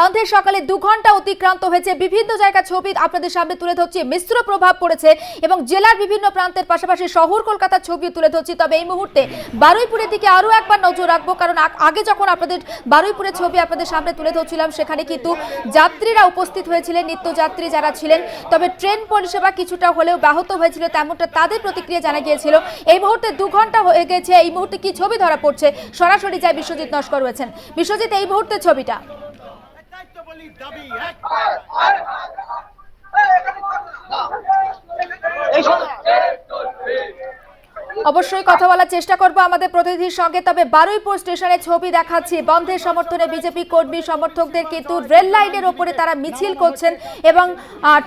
বন্ধের সকালে দু ঘণ্টা অতিক্রান্ত হয়েছে। বিভিন্ন জায়গার ছবি আপনাদের সামনে তুলে ধরছি। মিশ্র প্রভাব পড়েছে এবং জেলার বিভিন্ন প্রান্তের পাশাপাশি শহর কলকাতার ছবিও তুলে ধরছি। তবে এই মুহূর্তে বারুইপুরের দিকে আরও একবার নজর রাখব, কারণ আগে যখন আপনাদের বারুইপুরের ছবি আপনাদের সামনে তুলে ধরছিলাম, সেখানে কিন্তু যাত্রীরা উপস্থিত হয়েছিলেন, নিত্যযাত্রী যারা ছিলেন। তবে ট্রেন পরিষেবা কিছুটা হলেও ব্যাহত হয়েছিল, তেমনটা তাদের প্রতিক্রিয়া জানা গিয়েছিল। এই মুহূর্তে দু ঘণ্টা হয়ে গেছে, এই মুহূর্তে কি ছবি ধরা পড়ছে? সরাসরি যায় বিশ্বজিৎ নস্কর রয়েছেন। বিশ্বজিৎ, এই মুহূর্তে ছবিটা। দায়িত্ববলী দাবি এক। অবশ্যই কথা বলার চেষ্টা করব আমাদের প্রতিনিধির সঙ্গে, তবে বারুইপুর স্টেশনে ছবি দেখাচ্ছি। বন্ধের সমর্থনে বিজেপি কর্মী সমর্থকদের কিন্তু রেল লাইনের ওপরে তারা মিছিল করছেন এবং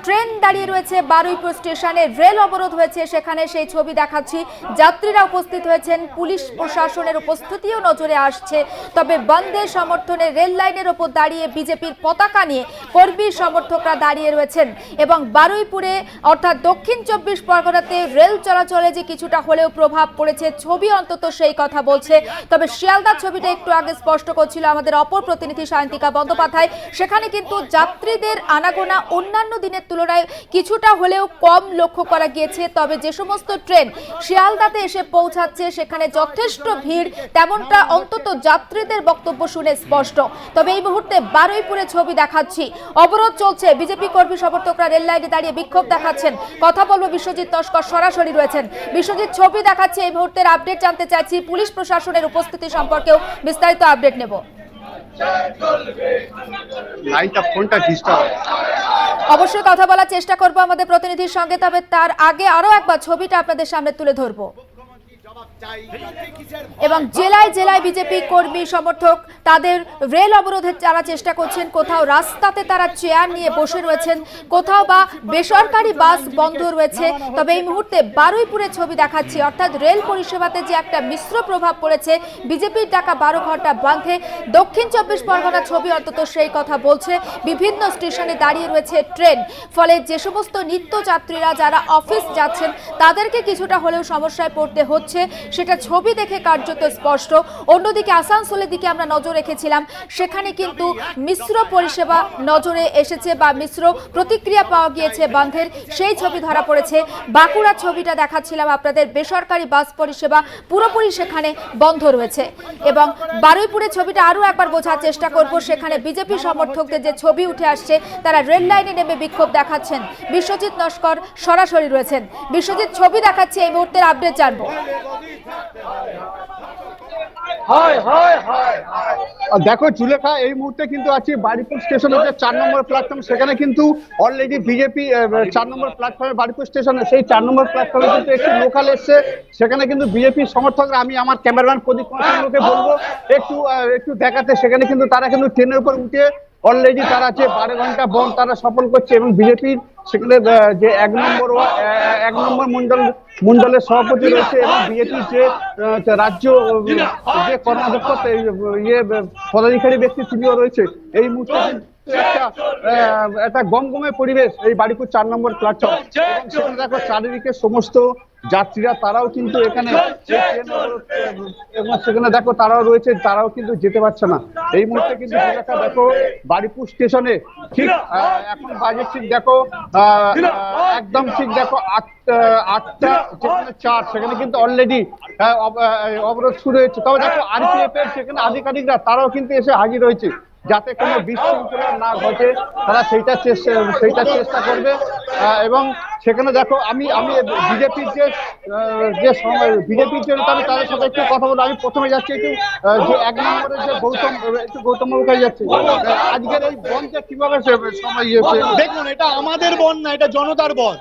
ট্রেন দাঁড়িয়ে রয়েছে বারুইপুর স্টেশনে, রেল অবরোধ হয়েছে সেখানে সেই ছবি দেখাচ্ছি। যাত্রীরা উপস্থিত হয়েছেন, পুলিশ প্রশাসনের উপস্থিতিও নজরে আসছে। তবে বন্ধের সমর্থনে রেল লাইনের ওপর দাঁড়িয়ে বিজেপির পতাকা নিয়ে কর্মী সমর্থকরা দাঁড়িয়ে রয়েছেন এবং বারুইপুরে, অর্থাৎ দক্ষিণ চব্বিশ পরগনাতে রেল চলাচলে যে কিছুটা হলেও প্রভাব পড়েছে, ছবি অন্তত সেই কথা বলছে। তবে শিয়ালদার ছবিটা একটু আগে স্পষ্ট করছিল আমাদের অপর প্রতিনিধি সায়ন্তিকা বন্দ্যোপাধ্যায়। সেখানে কিন্তু যাত্রীদের আনাগোনা অন্যান্য দিনের তুলনায় কিছুটা হলেও কম লক্ষ্য করা গিয়েছে। তবে যে সমস্ত ট্রেন শিয়ালদাতে এসে পৌঁছাচ্ছে, সেখানে যথেষ্ট ভিড়, তেমনটা অন্তত যাত্রীদের বক্তব্য শুনে স্পষ্ট। তবে এই মুহূর্তে বারুইপুরে ছবি দেখাচ্ছি। অবরোধ চলছে, বিজেপি কর্মী সমর্থকরা রেল লাইনে দাঁড়িয়ে বিক্ষোভ দেখাচ্ছেন। কথা বলব বিশ্বজিৎ তস্কর, সরাসরি রয়েছেন। বিশ্বজিৎ, ছবি দেখাচ্ছে এই মুহূর্তের আপডেট জানতে চাইছি পুলিশ প্রশাসনের উপস্থিতি সম্পর্কেও বিস্তারিত আপডেট নেব। অবশ্যই কথা বলার চেষ্টা করব আমাদের প্রতিনিধির সঙ্গে তবে তার আগে আরও একবার ছবিটা আপনাদের সামনে তুলে ধরবো। এবং জেলায় জেলায় বিজেপি কর্মী, সমর্থক, তাদের রেল অবরোধের যারা চেষ্টা করছেন, কোথাও রাস্তাতে তারা চেয়ার নিয়ে বসে রয়েছেন, কোথাও বা বেসরকারি বাস বন্ধ রয়েছে। তবে এই মুহূর্তে বারুইপুরে ছবি দেখাচ্ছি। অর্থাৎ রেল পরিষেবাতে যে একটা মিশ্র প্রভাব পড়েছে, বিজেপির ডাকা বারো ঘণ্টা বাঁধে। দক্ষিণ চব্বিশ পরগনা ছবি অন্তত সেই কথা বলছে। বিভিন্ন স্টেশনে দাঁড়িয়ে রয়েছে ট্রেন। ফলে যে সমস্ত নিত্যযাত্রীরা যারা অফিস যাচ্ছেন, তাদেরকে কিছুটা হলেও সমস্যায় পড়তে হচ্ছে। সেটা ছবি দেখে কার্যত স্পষ্ট। অন্যদিকে আসানসোলের দিকে আমরা নজর রেখেছিলাম। সেখানে কিন্তু মিশ্র পরিষেবা নজরে এসেছে বা মিশ্র প্রতিক্রিয়া পাওয়া গিয়েছে বন্ধের। সেই ছবি ধরা পড়েছে। বাঁকুড়ার ছবিটা দেখাচ্ছিলাম আপনাদের। বেসরকারি বাস পরিষেবা পুরোপুরি সেখানে বন্ধ রয়েছে। এবং বারুইপুরের ছবিটা আরও একবার বোঝার চেষ্টা করব। সেখানে বিজেপি সমর্থকদের যে ছবি উঠে আসছে, তারা রেল লাইনে নেমে বিক্ষোভ দেখাচ্ছেন। বিশ্বজিৎ নস্কর সরাসরি রয়েছেন। বিশ্বজিৎ ছবি দেখাচ্ছে, এই মুহূর্তের আপডেট জানব। দেখো জুলেখা এই মুহূর্তে কিন্তু আছি বারিপুর স্টেশনের যে চার নম্বর প্ল্যাটফর্ম সেখানে কিন্তু অলরেডি বিজেপি চার নম্বর প্ল্যাটফর্মে বারিপুর স্টেশনে, সেই চার নম্বর প্ল্যাটফর্মে কিন্তু একটি লোকাল এসছে। সেখানে কিন্তু বিজেপির সমর্থকরা, আমি আমার ক্যামেরাম্যান প্রদীপ কুমার সিংহকে বলব, একটু একটু দেখাতে, সেখানে কিন্তু তারা কিন্তু ট্রেনের উপর উঠে অলরেডি তারা যে বারো ঘণ্টা বন্ধ তারা সফল করছে এবং বিজেপির সেখানে যে এক নম্বর এক নম্বর মন্ডল, মন্ডলের সভাপতি রয়েছে এবং বিজেপির যে রাজ্য যে কর্মাধ্যক্ষ ইয়ে পদাধিকারী ব্যক্তি তিনিও রয়েছে, এই মুহূর্তে একটা একটা গমগমে পরিবেশ এই বাড়িপুর চার নম্বর প্ল্যাটফর্ম সেখানে দেখো চারিদিকে সমস্ত যাত্রীরা তারাও কিন্তু এখানে সেখানে দেখো তারাও রয়েছে তারাও কিন্তু যেতে পারছে না। এই মুহূর্তে কিন্তু দেখো বাড়িপুর স্টেশনে ঠিক এখন বাজে ঠিক দেখো একদম ঠিক দেখো আটটা আটটা যেখানে চার সেখানে কিন্তু অলরেডি অবরোধ শুরু হয়েছে। তবে দেখো আরপিএফ এর সেখানে আধিকারিকরা তারাও কিন্তু এসে হাজির হয়েছে। যাতে কোনো বিশৃঙ্খলা না ঘটে, তারা সেইটা চেষ্টা সেইটা চেষ্টা করবে। এবং সেখানে দেখো, আমি আমি বিজেপির যে যে বিজেপির যে আমি তাদের সাথে একটু কথা বলব। আমি প্রথমে যাচ্ছি একটু যে এক নম্বরে যে গৌতম, একটু গৌতম কাছে যাচ্ছি। আজকের এই বনটা কীভাবে সময় ইয়েছে দেখুন, এটা আমাদের বন না, এটা জনতার বন।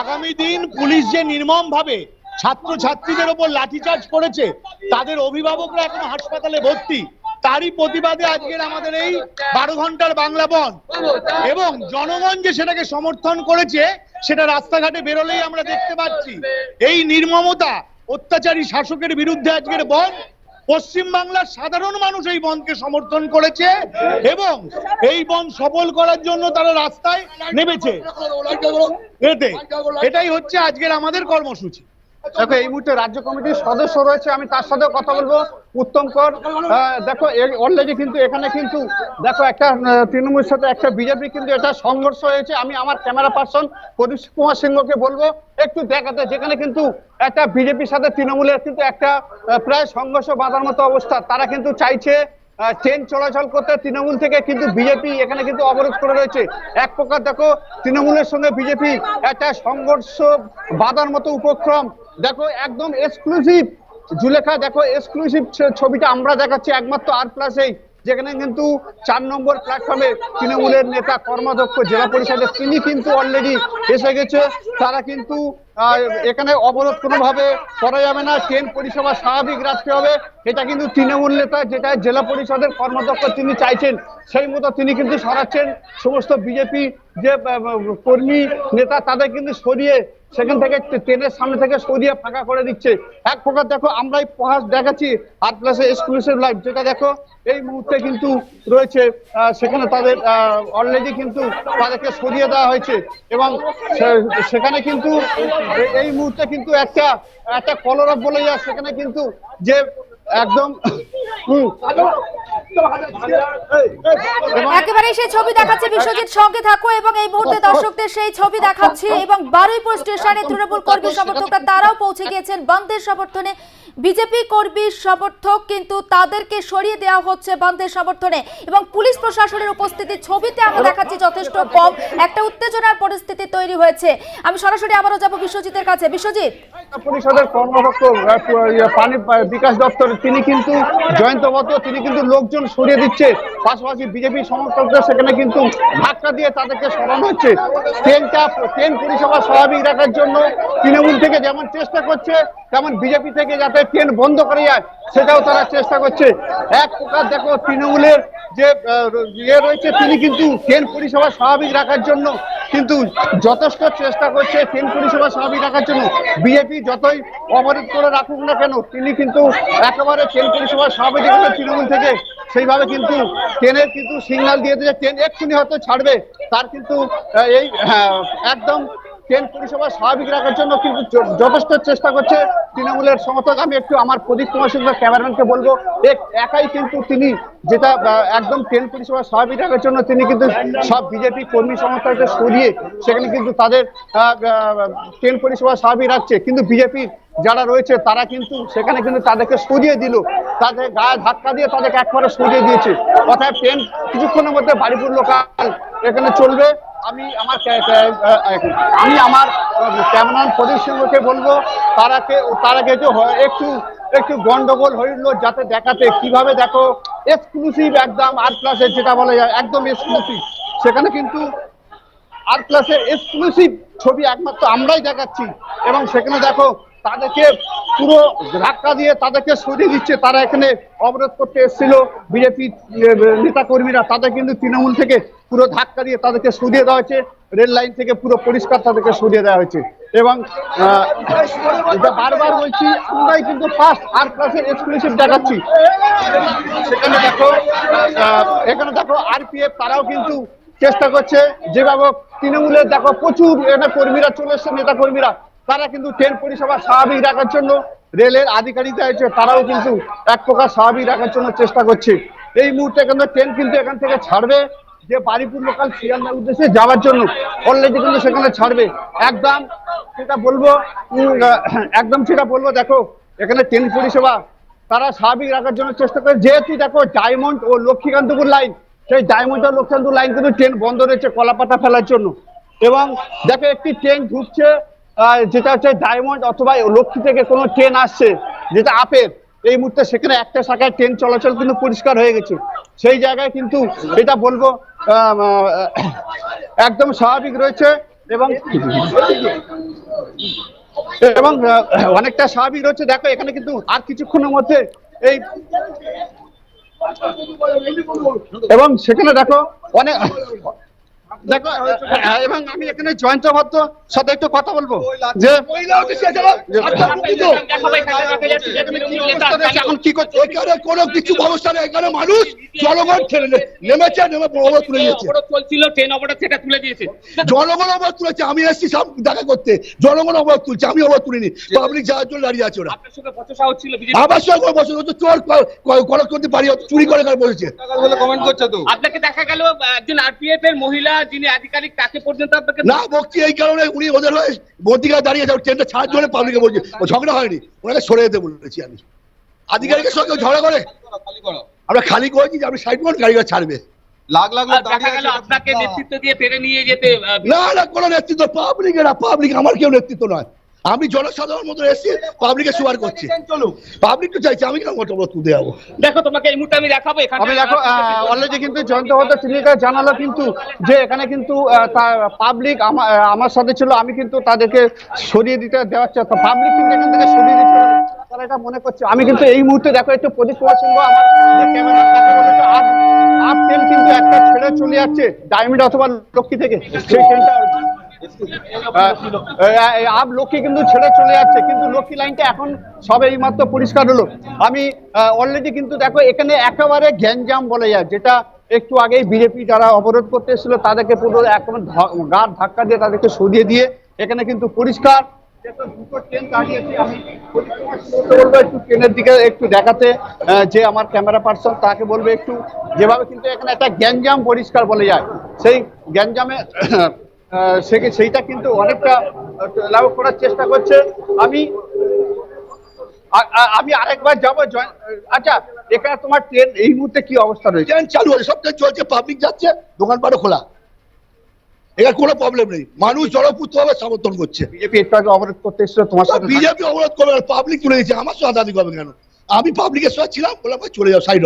আগামী দিন পুলিশ যে নির্মম ভাবে ছাত্র ছাত্রীদের ওপর লাঠিচার্জ করেছে, তাদের অভিভাবকরা এখন হাসপাতালে ভর্তি। তারই প্রতিবাদে আজকের আমাদের এই বারো ঘণ্টার বাংলা বন এবং জনগণ যে সেটাকে সমর্থন করেছে, সেটা রাস্তাঘাটে বেরোলেই আমরা দেখতে পাচ্ছি। এই নির্মমতা অত্যাচারী শাসকের বিরুদ্ধে আজকের বন পশ্চিম বাংলার সাধারণ মানুষ এই বনকে সমর্থন করেছে এবং এই বন সফল করার জন্য তারা রাস্তায় নেমেছে। এটাই হচ্ছে আজকের আমাদের কর্মসূচি। দেখো এই মুহূর্তে রাজ্য কমিটির সদস্য রয়েছে আমি তার সাথে কথা বলব। উত্তম কর দেখো অলরেডি কিন্তু এখানে কিন্তু দেখো একটা আহ, তৃণমূলের সাথে একটা বিজেপি কিন্তু এটা সংঘর্ষ হয়েছে। আমি আমার ক্যামেরা পার্সন প্রদীপ কুমার সিংহকে বলব একটু দেখাতে যেখানে কিন্তু একটা বিজেপির সাথে তৃণমূলের কিন্তু একটা প্রায় সংঘর্ষ বাঁধার মতো অবস্থা। তারা কিন্তু চাইছে ট্রেন চলাচল করতে। তৃণমূল থেকে কিন্তু বিজেপি এখানে কিন্তু অবরোধ করে রয়েছে। এক প্রকার দেখো তৃণমূলের সঙ্গে বিজেপি একটা সংঘর্ষ বাঁধার মতো উপক্রম দেখো, একদম এক্সক্লুসিভ জুলেখা, দেখো এক্সক্লুসিভ ছবিটা আমরা দেখাচ্ছি একমাত্র আর প্লাসেই যেখানে কিন্তু চার নম্বর প্ল্যাটফর্মে তৃণমূলের নেতা, কর্মাধ্যক্ষ, জেলা পরিষদের তিনি কিন্তু অলরেডি এসে গেছে। তারা কিন্তু এখানে অবরোধ কোনোভাবে করা যাবে না। ট্রেন পরিষেবা স্বাভাবিক রাখতে হবে। এটা কিন্তু তৃণমূল নেতা, যেটা জেলা পরিষদের কর্মাধ্যক্ষ তিনি চাইছেন, সেই মতো তিনি কিন্তু সরাচ্ছেন। সমস্ত বিজেপি যে কর্মী নেতা, তাদের কিন্তু সরিয়ে সেখান থেকে ট্রেনের সামনে থেকে সরিয়ে ফাঁকা করে দিচ্ছে। এক প্রকার দেখো আমরা এই প্রহাস দেখাচ্ছি আট প্লাসে এক্সক্লুসিভ লাইভ যেটা দেখো, এই মুহূর্তে কিন্তু রয়েছে সেখানে তাদের অলরেডি কিন্তু তাদেরকে সরিয়ে দেওয়া হয়েছে। এবং সেখানে কিন্তু এই মুহূর্তে কিন্তু একটা একটা কলরব বলে যায়, সেখানে কিন্তু যে একদম। একেবারে সেই ছবি দেখাচ্ছে বিশ্বজিৎ। সঙ্গে থাকো এবং এই মুহূর্তে দর্শকদের সেই ছবি দেখাচ্ছি এবং বারুইপুর স্টেশনে তৃণমূল কর্মী সমর্থকরা, তারাও পৌঁছে গিয়েছেন বন্ধের সমর্থনে। বিজেপি কর্মী সমর্থক কিন্তু তাদেরকে সরিয়ে দেওয়া হচ্ছে বন্ধের সমর্থনে। এবং পুলিশ প্রশাসনের উপস্থিতি ছবিতে আমরা দেখাচ্ছি যথেষ্ট কম। একটা উত্তেজনার পরিস্থিতি তৈরি হয়েছে। আমি সরাসরি আবারও যাব বিশ্বজিতের কাছে। বিশ্বজিৎ। পরিষদের কর্মরক্ষ আহ, ইয়ে, পানি বিকাশ দপ্তর তিনি কিন্তু জয়ন্ত ভদ্র তিনি কিন্তু লোকজন সরিয়ে দিচ্ছে। পাশাপাশি বিজেপি সমর্থকদের সেখানে কিন্তু ধাক্কা দিয়ে তাদেরকে সরানো হচ্ছে। ট্রেনটা ট্রেন পরিষেবা স্বাভাবিক রাখার জন্য তৃণমূল থেকে যেমন চেষ্টা করছে তেমন বিজেপি থেকে যাতে ট্রেন বন্ধ করে যায়, সেটাও তারা চেষ্টা করছে। এক প্রকার দেখো, তৃণমূলের যে ইয়ে রয়েছে, তিনি কিন্তু ট্রেন পরিষেবা স্বাভাবিক রাখার জন্য কিন্তু যথেষ্ট চেষ্টা করছে ট্রেন পরিষেবা স্বাভাবিক রাখার জন্য। বিজেপি যতই অবরোধ করে রাখুক না কেন, তিনি কিন্তু একেবারে ট্রেন পরিষেবা স্বাভাবিক রেখেছে তৃণমূল থেকে সেইভাবে কিন্তু ট্রেনের কিন্তু সিগন্যাল দিয়ে দিয়েছে। ট্রেন এক্ষুনি হয়তো ছাড়বে, তার কিন্তু এই একদম ট্রেন পরিষেবা স্বাভাবিক রাখার জন্য কিন্তু যথেষ্ট চেষ্টা করছে তৃণমূলের সমর্থক। আমি একটু আমার প্রদীপ কুমার সিংহ ক্যামেরাম্যানকে বলব এক- একাই কিন্তু তিনি যেটা একদম ট্রেন পরিষেবা স্বাভাবিক রাখার জন্য তিনি কিন্তু সব বিজেপি কর্মী সমর্থকদের সরিয়ে সেখানে কিন্তু তাদের ট্রেন পরিষেবা স্বাভাবিক রাখছে। কিন্তু বিজেপি যারা রয়েছে, তারা কিন্তু সেখানে কিন্তু তাদেরকে সরিয়ে দিল। তাদের গায়ে ধাক্কা দিয়ে তাদেরকে একবারে সরিয়ে দিয়েছে। অর্থাৎ ট্রেন কিছুক্ষণের মধ্যে বাড়িপুর লোকাল এখানে চলবে। আমি আমার আমি আমার ক্যামেরাম্যান প্রদীপ সিংহকে বলব তারাকে তারাকে তো হ- একটু একটু গন্ডগোল হইল যাতে দেখাতে। কীভাবে দেখো? এক্সক্লুসিভ একদম আর প্লাসের যেটা বলা যায়, একদম এক্সক্লুসিভ সেখানে কিন্তু আর প্লাসের এক্সক্লুসিভ ছবি একমাত্র আমরাই দেখাচ্ছি। এবং সেখানে দেখো তাদেরকে পুরো ধাক্কা দিয়ে তাদেরকে সরিয়ে দিচ্ছে। তারা এখানে অবরোধ করতে এসেছিল। বিজেপি নেতা কর্মীরা তাদের কিন্তু তৃণমূল থেকে পুরো ধাক্কা দিয়ে তাদেরকে সরিয়ে দেওয়া হয়েছে। রেল লাইন থেকে পুরো পরিষ্কার তাদেরকে সরিয়ে দেওয়া হয়েছে। এবং বারবার বলছি, আমরাই কিন্তু ফার্স্ট আর ক্লাসের এক্সক্লুসিভ দেখাচ্ছি। সেখানে দেখো এখানে দেখো আরপিএফ তারাও কিন্তু চেষ্টা করছে। যেভাবে তৃণমূলের দেখো প্রচুর এখানে কর্মীরা, চলে এসছে নেতা কর্মীরা তারা কিন্তু ট্রেন পরিষেবা স্বাভাবিক রাখার জন্য, রেলের আধিকারিকরা আছে তারাও কিন্তু এক প্রকার স্বাভাবিক রাখার জন্য চেষ্টা করছে। এই মুহূর্তে কিন্তু ট্রেন কিন্তু এখান থেকে ছাড়বে, যে বারিপুর লোকাল শিয়ালদার উদ্দেশ্যে যাওয়ার জন্য। অলরেডি কিন্তু সেখানে ছাড়বে। একদম সেটা বলব একদম সেটা বলব, দেখো, এখানে ট্রেন পরিষেবা তারা স্বাভাবিক রাখার জন্য চেষ্টা করে। যেহেতু দেখো ডায়মন্ড ও লক্ষ্মীকান্তপুর লাইন সেই ডায়মন্ড ও লক্ষ্মীকান্তপুর লাইন কিন্তু ট্রেন বন্ধ রয়েছে কলাপাতা ফেলার জন্য। এবং দেখো, একটি ট্রেন ঢুকছে যেটা হচ্ছে ডায়মন্ড অথবা লক্ষ্মী থেকে কোনো ট্রেন আসছে, যেটা আপের, এই মুহূর্তে সেখানে একটা শাখায় ট্রেন চলাচল কিন্তু পরিষ্কার হয়ে গেছে। সেই জায়গায় কিন্তু এটা বলব একদম স্বাভাবিক রয়েছে এবং এবং অনেকটা স্বাভাবিক রয়েছে। দেখো, এখানে কিন্তু আর কিছুক্ষণের মধ্যে এই এবং সেখানে দেখো, অনেক দেখো এবং আমি এখানে জয়ন্ত ভদ্র সাথে একটু কথা বলব। যে এখন কি করছে? এখানে কোনো কিছু ব্যবস্থা নেই এখানে মানুষ জনগণ ঠেলে নেমেছে নেমে বড় তুলে অবরোধ চলছিল ট্রেন অবরোধ সেটা তুলে দিয়েছে। জনগণ অবরোধ তুলেছে আমি এসেছি সব দেখা করতে। জনগণ অবরোধ তুলছে আমি অবরোধ তুলিনি পাবলিক যাওয়ার জন্য দাঁড়িয়ে আছে ওরা। আপনার সঙ্গে বছর হচ্ছে চোর করতে পারি চুরি করে করে বসেছে। আপনাকে দেখা গেল একজন আরপিএফ এর মহিলা যিনি আধিকারিক তাকে পর্যন্ত আপনাকে না বকছি এই কারণে উনি ওদের হয়ে দাঁড়িয়ে যাও ট্রেনটা ছাড়ার জন্য পাবলিকে বলছে। ও ঝগড়া হয়নি ওনাকে সরে যেতে বলেছি আমি। আধিকারিকের সঙ্গে ঝগড়া করে? আমরা খালি করেছি যে আপনি সাইড করুন গাড়িটা ছাড়বে। লাখ লাখ আপনাকে নেতৃত্ব দিয়ে পেরে নিয়ে যেতে না না কোনো নেতৃত্ব পাবলিক এরা পাবলিক আমার কেউ নেতৃত্ব নয়। আমি জনসাধারণ মতো এসেছি পাবলিকে সুয়ার করছি। পাবলিক তো চাইছে আমি কেন মতামত তুলে যাব দেখো তোমাকে এই মুহূর্তে আমি দেখাবো এখানে আমি দেখো অলরেডি কিন্তু জয়ন্ত ভদ্র তিনি জানালো কিন্তু যে এখানে কিন্তু পাবলিক আমার সাথে ছিল আমি কিন্তু তাদেরকে সরিয়ে দিতে দেওয়ার চেষ্টা পাবলিক কিন্তু এখান থেকে সরিয়ে দিতে তারা এটা মনে করছে। আমি কিন্তু এই মুহূর্তে দেখো একটু প্রদীপ কুমার সিংহ আমার যে ক্যামেরা বলেছে। আর আর কিন্তু একটা ছেড়ে চলে যাচ্ছে ডায়মন্ড অথবা লক্ষ্মী থেকে সেই ট্রেনটা আপ লক্ষ্মী কিন্তু ছেড়ে চলে যাচ্ছে কিন্তু লক্ষ্মী লাইনটা এখন সবে এই মাত্র পরিষ্কার হলো আমি অলরেডি কিন্তু দেখো এখানে একেবারে গ্যাঞ্জাম বলে যায় যেটা একটু আগেই বিজেপি যারা অবরোধ করতে এসেছিল তাদেরকে পুরো একদম গাঢ় ধাক্কা দিয়ে তাদেরকে সরিয়ে দিয়ে এখানে কিন্তু পরিষ্কার একটু ট্রেনের দিকে একটু দেখাতে যে আমার ক্যামেরা পার্সন তাকে বলবে একটু যেভাবে কিন্তু এখানে একটা গ্যাঞ্জাম পরিষ্কার বলে যায় সেই গ্যাঞ্জামে সে- সেইটা কিন্তু অনেকটা লাভ করার চেষ্টা করছে। আমি আমি আরেকবার যাব আচ্ছা এখানে তোমার ট্রেন এই মুহূর্তে কি অবস্থা রয়েছে? ট্রেন চালু আছে সব ট্রেন চলছে পাবলিক যাচ্ছে দোকানপাটও খোলা। এখানে কোনো প্রবলেম নেই। মানুষ জনপুত্রভাবে সমর্থন করছে। বিজেপি একটু আগে অবরোধ করতে এসেছিল তোমার সাথে বিজেপি অবরোধ করবে পাবলিক তুলে দিচ্ছে আমার সঙ্গে হাতাহাতি করবে কেন? আমি পাবলিকের সঙ্গে ছিলাম বললাম চলে যাও সাইড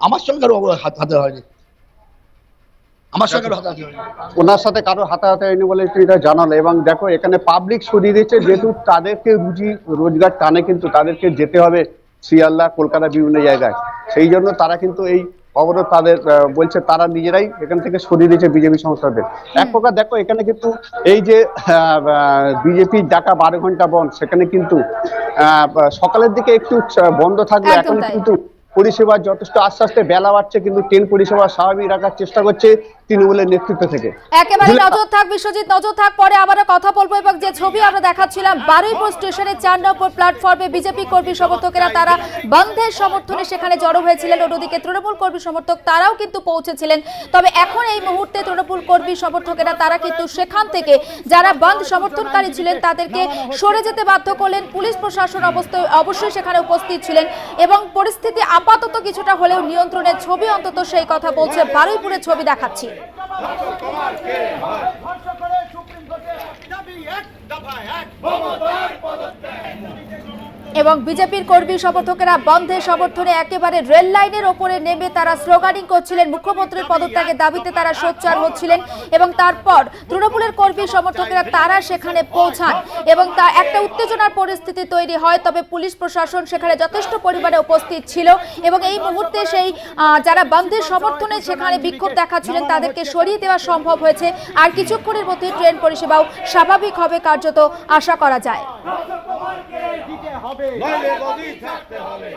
আমার সঙ্গে কারও হাত হাতে হয়নি। আমার সঙ্গে ওনার সাথে কারও হাতাহাতি হয়নি বলে এটা জানালো। এবং দেখো এখানে পাবলিক সরিয়ে দিচ্ছে যেহেতু তাদেরকে রুজি রোজগার টানে কিন্তু তাদেরকে যেতে হবে শিয়ালদা কলকাতা বিভিন্ন জায়গায়। সেই জন্য তারা কিন্তু এই অবরোধ তাদের বলছে তারা নিজেরাই এখান থেকে সরিয়ে দিয়েছে বিজেপি সংস্থাদের। এক প্রকার দেখো এখানে কিন্তু এই যে বিজেপির ডাকা বারো ঘণ্টা বন্ধ সেখানে কিন্তু আহ, সকালের দিকে একটু বন্ধ থাকবে এখন কিন্তু পরিষেবা যথেষ্ট আস্তে আস্তে বেলা বাড়ছে কিন্তু ট্রেন পরিষেবা স্বাভাবিক রাখার চেষ্টা করছে। তৃণমূলের নেতৃত্ব থেকে। একেবারে নজর থাক বিশ্বজিৎ নজর থাক পরে আবারও কথা বলব এবং যে ছবি আমরা দেখাচ্ছিলাম বারুইপুর স্টেশনের চার নম্বর প্ল্যাটফর্মে বিজেপি কর্মী সমর্থকেরা তারা বন্ধের সমর্থনে সেখানে জড়ো হয়েছিলেন। অন্যদিকে তৃণমূল কর্মী সমর্থক তারাও কিন্তু পৌঁছেছিলেন। তবে এখন এই মুহূর্তে তৃণমূল কর্মী সমর্থকেরা তারা কিন্তু সেখান থেকে যারা বন্ধ সমর্থনকারী ছিলেন তাদেরকে সরে যেতে বাধ্য করলেন। পুলিশ প্রশাসন অবস্থা অবশ্যই সেখানে উপস্থিত ছিলেন এবং পরিস্থিতি আপাতত কিছুটা হলেও নিয়ন্ত্রণের ছবি অন্তত সেই কথা বলছে। বারুইপুরের ছবি দেখাচ্ছি। করে সুপ্রিম কোর্টে দাবি এক দফা এক এবং বিজেপির কর্মী সমর্থকেরা বন্ধের সমর্থনে একেবারে রেল লাইনের ওপরে নেমে তারা স্লোগানিং করছিলেন, মুখ্যমন্ত্রীর পদত্যাগের দাবিতে তারা সোচ্চার হচ্ছিলেন এবং তারপর তৃণমূলের কর্মী সমর্থকেরা তারা সেখানে পৌঁছান এবং তা একটা উত্তেজনার পরিস্থিতি তৈরি হয়, তবে পুলিশ প্রশাসন সেখানে যথেষ্ট পরিমাণে উপস্থিত ছিল এবং এই মুহূর্তে সেই যারা বন্ধের সমর্থনে সেখানে বিক্ষোভ দেখাচ্ছিলেন তাদেরকে সরিয়ে দেওয়া সম্ভব হয়েছে। আর কিছুক্ষণের মধ্যে ট্রেন পরিষেবাও স্বাভাবিক হবে, কার্যত আশা করা যায়। হবে। নইলে বদি থাকতে হবে।